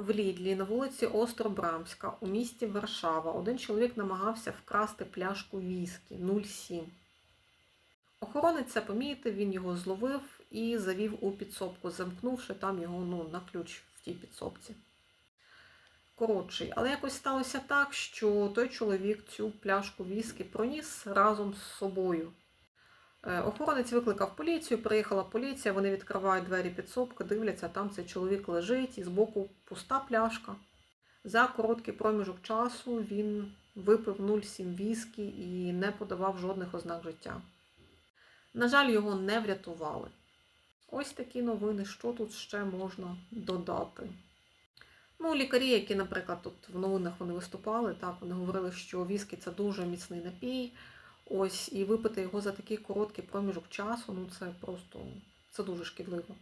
В Лідлі на вулиці Остробрамська у місті Варшава один чоловік намагався вкрасти пляшку віскі 0,7. Охоронець це помітив, він його зловив і завів у підсобку, замкнувши там його ну, на ключ в тій підсобці. Коротший, але якось сталося так, що той чоловік цю пляшку віскі проніс разом з собою. Е, Охоронець викликав поліцію, приїхала поліція, вони відкривають двері підсобки, дивляться, там цей чоловік лежить, і збоку пуста пляшка. За короткий проміжок часу він випив 0,7 віскі і не подавав жодних ознак життя. На жаль, його не врятували. Ось такі новини, що тут ще можна додати. Ну, лікарі, які, наприклад, тут в новинах вони виступали, так, вони говорили, що віскі це дуже міцний напій. Ось, і випити його за такий короткий проміжок часу, ну це просто це дуже шкідливо.